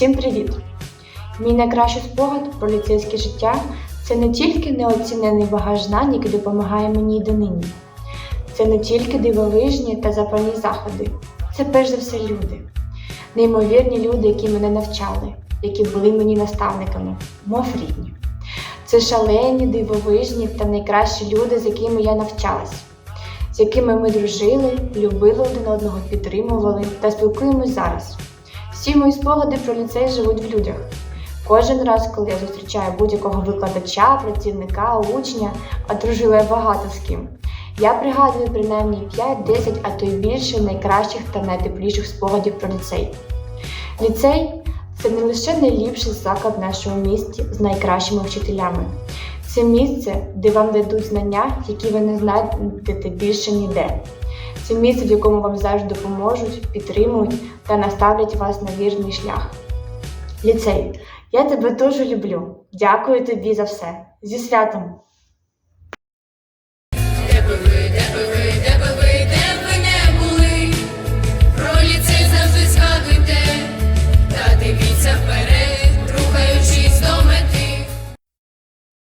Всім привіт! Мій найкращий спогад про ліцейське життя це не тільки неоцінений багаж знань, який допомагає мені й донині. Це не тільки дивовижні та запальні заходи. Це перш за все люди. Неймовірні люди, які мене навчали, які були мені наставниками, мов рідні. Це шалені, дивовижні та найкращі люди, з якими я навчалась, з якими ми дружили, любили один одного, підтримували та спілкуємось зараз. Всі мої спогади про ліцей живуть в людях. Кожен раз, коли я зустрічаю будь-якого викладача, працівника, учня, а дружила я багато з ким. Я пригадую принаймні 5-10, а то й більше найкращих та найтепліших спогадів про ліцей. Ліцей це не лише найліпший заклад в нашому місті з найкращими вчителями. Це місце, де вам дадуть знання, які ви не знайдете більше ніде. Це місце, в якому вам завжди допоможуть, підтримують та наставлять вас на вірний шлях. Ліцей, я тебе дуже люблю. Дякую тобі за все. Зі святом!